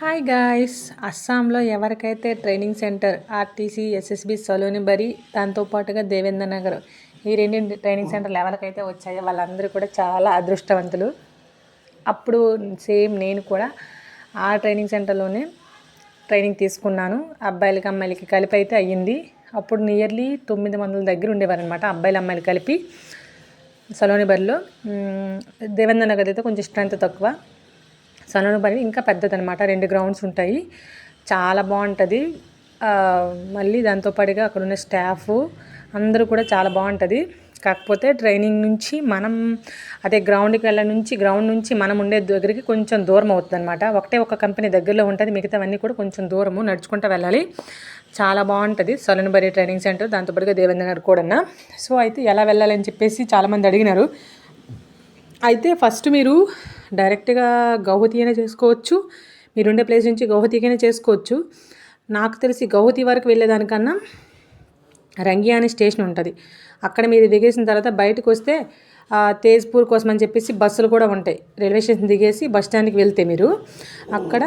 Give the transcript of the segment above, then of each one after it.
Hi guys అస్సాంలో ఎవరికైతే training centre RTC SSB Salonibari దాంతోపాటుగా దేవేంద్ర నగర్ ఈ రెండు ట్రైనింగ్ సెంటర్లు ఎవరికైతే వచ్చాయో. వాళ్ళందరూ కూడా చాలా అదృష్టవంతులు. అప్పుడు సేమ్ నేను కూడా ఆ ట్రైనింగ్ సెంటర్లోనే ట్రైనింగ్ తీసుకున్నాను. అబ్బాయిలకి అమ్మాయిలకి కలిపి అయితే అయ్యింది. అప్పుడు నియర్లీ తొమ్మిది వందల దగ్గర ఉండేవారనమాట అబ్బాయిలు అమ్మాయిలు కలిపి సలోని బరిలో. దేవేంద్ర నగర్ అయితే కొంచెం స్ట్రెంత్ తక్కువ. బరి ఇంకా పెద్దదనమాట రెండు గ్రౌండ్స్ ఉంటాయి. చాలా బాగుంటుంది. మళ్ళీ దాంతోపాటుగా అక్కడ ఉన్న స్టాఫ్ అందరూ కూడా చాలా బాగుంటుంది. కాకపోతే ట్రైనింగ్ నుంచి మనం అదే గ్రౌండ్కి వెళ్ళ నుంచి గ్రౌండ్ నుంచి మనం ఉండే దగ్గరికి కొంచెం దూరం అవుతుంది అనమాట ఒకటే ఒక కంపెనీ దగ్గరలో ఉంటుంది. మిగతావన్నీ కూడా కొంచెం దూరము నడుచుకుంటూ వెళ్ళాలి. చాలా బాగుంటుంది. Salonibari training centre. దాంతోపాటుగా దేవేంద్ర గారు కూడా సో అయితే ఎలా వెళ్ళాలని చెప్పేసి చాలామంది అడిగినారు. అయితే ఫస్ట్ మీరు డైరెక్ట్గా గౌహతి అయినా చేసుకోవచ్చు. మీరుండే ప్లేస్ నుంచి గౌహతికైనా చేసుకోవచ్చు. నాకు తెలిసి గౌహతి వరకు వెళ్ళేదానికన్నా రంగి అనే స్టేషన్ ఉంటుంది. అక్కడ మీరు దిగేసిన తర్వాత బయటకు వస్తే తేజ్పూర్ కోసం అని చెప్పేసి బస్సులు కూడా ఉంటాయి. రైల్వే స్టేషన్ దిగేసి బస్ స్టాండ్కి వెళ్తే మీరు అక్కడ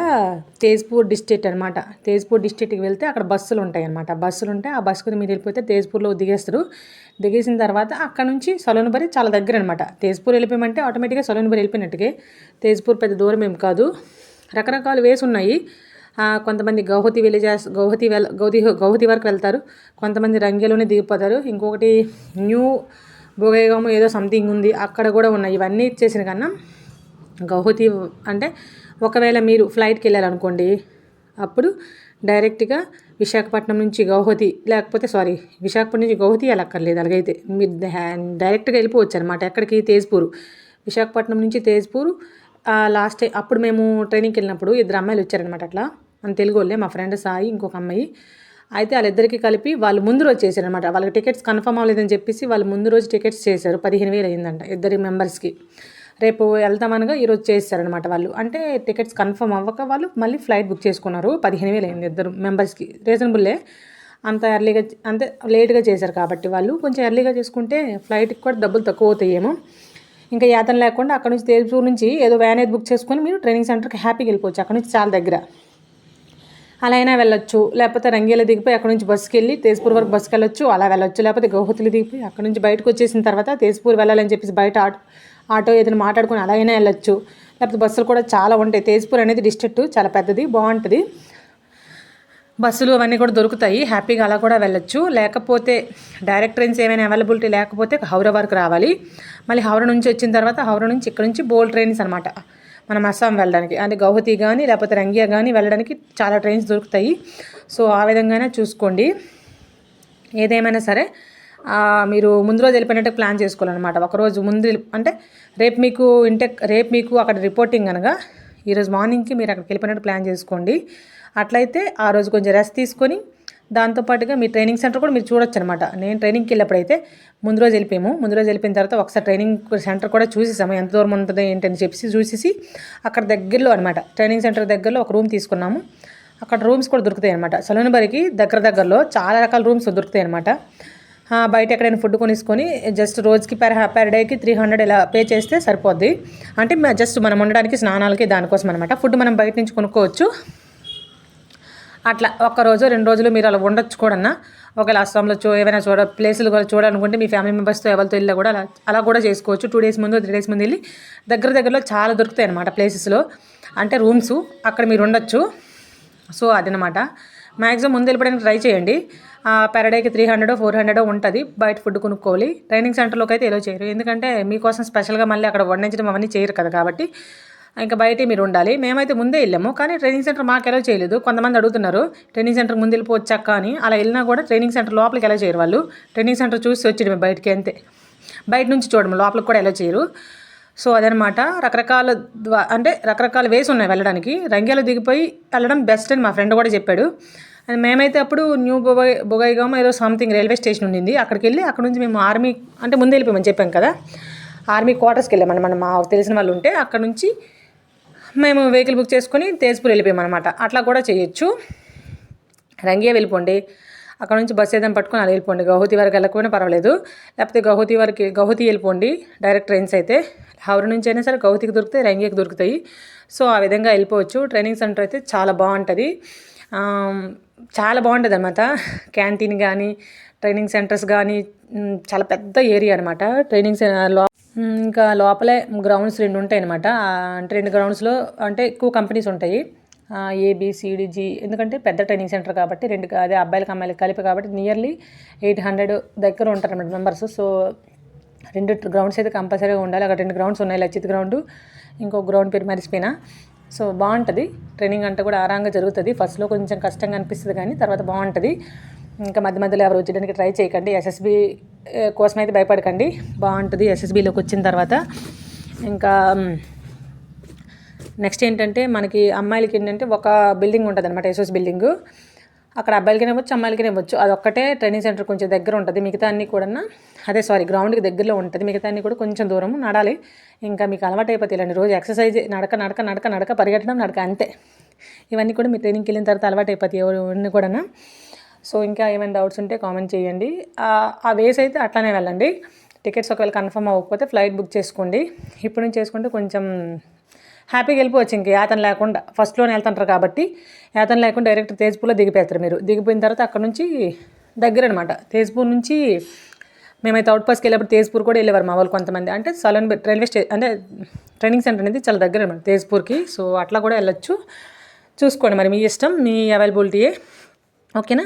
తేజ్పూర్ డిస్ట్రిక్ట్ అనమాట తేజ్పూర్ డిస్ట్రిక్ట్కి వెళ్తే అక్కడ బస్సులు ఉంటాయి అనమాట బస్సులు ఉంటాయి ఆ బస్సుకు మీరు వెళ్ళిపోతే తేజ్పూర్లో దిగేస్తారు. దిగేసిన తర్వాత అక్కడ నుంచి సలోన్బరి చాలా దగ్గర అనమాట తేజ్పూర్ వెళ్ళిపోయామంటే ఆటోమేటిక్గా సలోన్బరి వెళ్ళిపోయినట్టుగా తేజ్పూర్ పెద్ద దూరం ఏం కాదు. రకరకాలు వేసి ఉన్నాయి. కొంతమంది గౌహతి విలేజెస్ గౌహతి వెల్ గౌతి గౌహతి వరకు వెళ్తారు. కొంతమంది రంగేలోనే దిగిపోతారు. ఇంకొకటి న్యూ భోగేగము ఏదో సంథింగ్ ఉంది అక్కడ కూడా ఉన్నాయి. ఇవన్నీ ఇచ్చేసిన కన్నా గౌహతి అంటే ఒకవేళ మీరు ఫ్లైట్కి వెళ్ళాలనుకోండి అప్పుడు డైరెక్ట్గా విశాఖపట్నం నుంచి గౌహతి లేకపోతే సారీ విశాఖపట్నం నుంచి గౌహతి వెళ్ళక్కర్లేదు అలాగైతే మీరు డైరెక్ట్గా వెళ్ళిపోవచ్చు అనమాట ఎక్కడికి? తేజ్పూర్. విశాఖపట్నం నుంచి తేజ్పూర్ లాస్ట్ అప్పుడు మేము ట్రైనింగ్కి వెళ్ళినప్పుడు ఇద్దరు అమ్మాయిలు వచ్చారనమాట అట్లా. మన తెలుగు వాళ్ళే మా ఫ్రెండ్ సాయి ఇంకొక అమ్మాయి. అయితే వాళ్ళిద్దరికీ కలిపి వాళ్ళు ముందు రోజు చేశారనమాట వాళ్ళకి టికెట్స్ కన్ఫర్మ్ అవ్వలేదని చెప్పేసి వాళ్ళు ముందు రోజు టికెట్స్ చేశారు. పదిహేను వేలు అయిందంట ఇద్దరి మెంబర్స్కి. రేపు వెళ్తామనగా ఈరోజు చేశారనమాట వాళ్ళు. అంటే టికెట్స్ కన్ఫర్మ్ అవ్వక వాళ్ళు మళ్ళీ ఫ్లైట్ బుక్ చేసుకున్నారు. పదిహేను వేలు అయింది ఇద్దరు మెంబర్స్కి. రీజనబుల్లే. అంత ఎర్లీగా అంతే లేట్గా చేశారు కాబట్టి వాళ్ళు. కొంచెం ఎర్లీగా చేసుకుంటే ఫ్లైట్కి కూడా డబ్బులు తక్కువ అవుతాయేమో. ఇంకా యాతన లేకుండా అక్కడ నుంచి తేజపూర్ నుంచి ఏదో వ్యాన్ అయితే బుక్ చేసుకొని మీరు ట్రైనింగ్ సెంటర్కి హ్యాపీగా వెళ్ళిపోవచ్చు. అక్కడ నుంచి చాలా దగ్గర. అలా అయినా వెళ్ళొచ్చు. లేకపోతే రంగీలో దిగిపోయి అక్కడ నుంచి బస్సుకి వెళ్ళి తేజ్పూర్ వరకు బస్సుకి వెళ్ళొచ్చు. అలా వెళ్ళొచ్చు. లేకపోతే గౌహతులు దిగిపోయి అక్కడ నుంచి బయటకు వచ్చేసిన తర్వాత తేజ్పూర్ వెళ్ళాలని చెప్పేసి బయట ఆటో ఆటో ఏదైనా మాట్లాడుకొని అలా అయినా వెళ్ళొచ్చు. లేకపోతే బస్సులు కూడా చాలా ఉంటాయి. తేజ్పూర్ అనేది డిస్ట్రిక్ట్ చాలా పెద్దది బాగుంటుంది. బస్సులు అవన్నీ కూడా దొరుకుతాయి. హ్యాపీగా అలా కూడా వెళ్ళొచ్చు. లేకపోతే డైరెక్ట్ ట్రైన్స్ ఏమైనా అవైలబిలిటీ లేకపోతే హౌరా వరకు రావాలి. మళ్ళీ హౌరా నుంచి వచ్చిన తర్వాత హౌరా నుంచి ఇక్కడ నుంచి బోల్ ట్రైన్స్ అనమాట మనం అస్సాం వెళ్ళడానికి. అంటే గౌహతి కానీ లేకపోతే రంగియా కానీ వెళ్ళడానికి చాలా ట్రైన్స్ దొరుకుతాయి. సో ఆ విధంగానే చూసుకోండి. ఏదేమైనా సరే మీరు ముందు రోజు వెళ్ళిపోయినట్టు ప్లాన్ చేసుకోవాలన్నమాట. ఒకరోజు ముందు అంటే రేపు మీకు ఇంటెక్ రేపు మీకు అక్కడ రిపోర్టింగ్ అనగా ఈరోజు మార్నింగ్కి మీరు అక్కడికి వెళ్ళిపోయినట్టు ప్లాన్ చేసుకోండి. అట్లయితే ఆ రోజు కొంచెం రెస్ట్ తీసుకొని దాంతోపాటుగా మీ ట్రైనింగ్ సెంటర్ కూడా మీరు చూడొచ్చు అనమాట నేను ట్రైనింగ్కి వెళ్ళినప్పుడైతే ముందు రోజు వెళ్ళిపోయాము. ముందు రోజు వెళ్ళిపోయిన తర్వాత ఒకసారి ట్రైనింగ్ సెంటర్ కూడా చూసేసాము. ఎంత దూరం ఉంటుంది ఏంటని చెప్పేసి చూసేసి అక్కడ దగ్గరలో అనమాట ట్రైనింగ్ సెంటర్ దగ్గరలో ఒక రూమ్ తీసుకున్నాము. అక్కడ రూమ్స్ కూడా దొరుకుతాయి అనమాట సలూన్బరికి దగ్గర దగ్గరలో చాలా రకాల రూమ్స్ దొరుకుతాయి అనమాట బయట ఎక్కడైనా ఫుడ్ కొనేసుకొని జస్ట్ రోజుకి పెర్ పర్ డేకి త్రీ హండ్రెడ్ ఇలా పే చేస్తే సరిపోద్ది. అంటే జస్ట్ మనం ఉండడానికి స్నానాలకి దానికోసం అనమాట ఫుడ్ మనం బయట నుంచి కొనుక్కోవచ్చు. అట్లా ఒక్క రోజు రెండు రోజులు మీరు అలా ఉండొచ్చు కూడా ఒకవేళ అస్సాంలో చూ ఏమైనా చూడ ప్లేసులు కూడా చూడాలనుకుంటే మీ ఫ్యామిలీ మెంబర్స్తో ఎవరితో వెళ్ళి కూడా అలా అలా కూడా చేసుకోవచ్చు. టూ డేస్ ముందు త్రీ డేస్ ముందు వెళ్ళి దగ్గర దగ్గరలో చాలా దొరుకుతాయి అనమాట ప్లేసెస్లో అంటే రూమ్స్ అక్కడ మీరు ఉండొచ్చు. సో అదనమాట మ్యాక్సిమం ముందు వెళ్ళిపోవడానికి ట్రై చేయండి. పెర్ డేకి త్రీ హండ్రెడ్ ఫోర్ హండ్రెడ్ ఉంటుంది. బయట ఫుడ్ కొనుక్కోవాలి. ట్రైనింగ్ సెంటర్లోకి అయితే ఎలా చేయరు. ఎందుకంటే మీకోసం స్పెషల్గా మళ్ళీ అక్కడ వండించడం అవన్నీ చేయరు కదా కాబట్టి ఇంకా బయటే మీరు ఉండాలి. మేమైతే ముందే వెళ్ళాము. కానీ ట్రైనింగ్ సెంటర్ మాకు ఎలా చేయలేదు. కొంతమంది అడుగుతున్నారు ట్రైనింగ్ సెంటర్ ముందు వెళ్ళిపోవచ్చాక అని. అలా వెళ్ళినా కూడా ట్రైనింగ్ సెంటర్ లోపలికి ఎలా చేయరు వాళ్ళు. ట్రైనింగ్ సెంటర్ చూసి వచ్చి బయటికి అంతే. బయట నుంచి చూడము లోపలికి కూడా ఎలా చేయరు. సో అదనమాట రకరకాల అంటే రకరకాల వేస్ ఉన్నాయి వెళ్ళడానికి. రంగ్యాలు దిగిపోయి వెళ్ళడం బెస్ట్ అని మా ఫ్రెండ్ కూడా చెప్పాడు. అండ్ మేమైతే అప్పుడు న్యూ బొగై బొగైగామ ఏదో సంథింగ్ రైల్వే స్టేషన్ ఉండింది. అక్కడికి వెళ్ళి అక్కడ నుంచి మేము ఆర్మీ అంటే ముందు వెళ్ళిపోయామని చెప్పాం కదా. ఆర్మీ క్వార్టర్స్కి వెళ్ళామని మనం మాకు తెలిసిన వాళ్ళు ఉంటే అక్కడ నుంచి మేము వెహికల్ బుక్ చేసుకొని తేజ్పూర్ వెళ్ళిపోయామన్నమాట. అట్లా కూడా చేయొచ్చు. రంగియా వెళ్ళిపోండి. అక్కడ నుంచి బస్ ఏదైనా పట్టుకొని అలా వెళ్ళిపోండి. గౌహతి వరకు వెళ్ళకపోయినా పర్వాలేదు. లేకపోతే గౌహతి వరకు గౌహతి వెళ్ళిపోండి. డైరెక్ట్ ట్రైన్స్ అయితే. హౌర నుంచి అయినా సరే గౌహతికి దొరుకుతాయి రంగేకి దొరుకుతాయి. సో ఆ విధంగా వెళ్ళిపోవచ్చు. ట్రైనింగ్ సెంటర్ అయితే చాలా బాగుంటుంది. చాలా బాగుంటుంది అనమాట క్యాంటీన్ కానీ ట్రైనింగ్ సెంటర్స్ కానీ చాలా పెద్ద ఏరియా అనమాట ట్రైనింగ్లో ఇంకా లోపలే గ్రౌండ్స్ రెండు ఉంటాయి అనమాట అంటే రెండు గ్రౌండ్స్లో అంటే ఎక్కువ కంపెనీస్ ఉంటాయి. ఏబిసిడిజి ఎందుకంటే పెద్ద ట్రైనింగ్ సెంటర్ కాబట్టి రెండు అదే అబ్బాయిలకి అమ్మాయిలకి కలిపి కాబట్టి నియర్లీ ఎయిట్ హండ్రెడ్ దగ్గర ఉంటారు అనమాట మెంబర్స్ సో రెండు గ్రౌండ్స్ అయితే కంపల్సరీగా ఉండాలి. అక్కడ రెండు గ్రౌండ్స్ ఉన్నాయి. లచ్చిత్ గ్రౌండ్ ఇంకో గ్రౌండ్ పేరు మరిసిపోయినా సో బాగుంటుంది. ట్రైనింగ్ అంటే కూడా ఆరాంగా జరుగుతుంది. ఫస్ట్లో కొంచెం కష్టంగా అనిపిస్తుంది కానీ తర్వాత బాగుంటుంది. ఇంకా మధ్య మధ్యలో ఎవరు వచ్చేయడానికి ట్రై చేయకండి. ఎస్ఎస్బి కోసం అయితే భయపడకండి. బాగుంటుంది ఎస్ఎస్బిలోకి వచ్చిన తర్వాత. ఇంకా నెక్స్ట్ ఏంటంటే మనకి అమ్మాయిలకి ఏంటంటే ఒక బిల్డింగ్ ఉంటుంది అనమాట ఎస్ఎస్ బిల్డింగ్. అక్కడ అబ్బాయిలకి ఇవ్వచ్చు అమ్మాయిలకి ఇవ్వచ్చు. అదొక్కటే ట్రైనింగ్ సెంటర్ కొంచెం దగ్గర ఉంటుంది. మిగతా అన్ని కూడా అదే సారీ గ్రౌండ్కి దగ్గరలో ఉంటుంది. మిగతా అన్ని కూడా కొంచెం దూరం నడాలి. ఇంకా మీకు అలవాటు అయిపోతే ఇలాంటి రోజు ఎక్సర్సైజ్ నడక నడక నడక నడక పరిగెట్టడం నడక అంతే. ఇవన్నీ కూడా మీ ట్రైనింగ్కి వెళ్ళిన తర్వాత అలవాటు అయిపోతాయి ఎవరు కూడా సో ఇంకా ఏమైనా డౌట్స్ ఉంటే కామెంట్ చేయండి. ఆ- వేస్ అయితే అట్లానే వెళ్ళండి. టికెట్స్ ఒకవేళ కన్ఫర్మ్ అవ్వకపోతే ఫ్లైట్ బుక్ చేసుకోండి. ఇప్పుడు నుంచి చేసుకుంటే కొంచెం హ్యాపీగా వెళ్ళిపోవచ్చు ఇంక. యాతన లేకుండా ఫస్ట్లోనే వెళ్తుంటారు కాబట్టి యాతన లేకుండా డైరెక్ట్ తేజ్పూర్లో దిగిపోతారు మీరు. దిగిపోయిన తర్వాత అక్కడ నుంచి దగ్గర అనమాట తేజ్పూర్ నుంచి మేమైతే అవుట్ పాస్కి వెళ్ళేప్పుడు తేజ్పూర్ కూడా వెళ్ళేవారు మా వాళ్ళు కొంతమంది. అంటే సలూన్ రైల్వే స్టే అంటే ట్రైనింగ్ సెంటర్ అనేది చాలా దగ్గర అనమాట తేజ్పూర్కి. సో అట్లా కూడా వెళ్ళొచ్చు. చూసుకోండి మరి మీ ఇష్టం మీ అవైలబిలిటీయే ఓకేనా?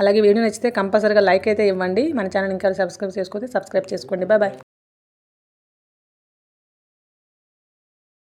అలాగే వీడియో నచ్చితే కంపల్సరీగా లైక్ అయితే ఇవ్వండి. మన ఛానల్ ఇంకా సబ్స్క్రైబ్ చేసుకోతే సబ్స్క్రైబ్ చేసుకోండి. Bye bye.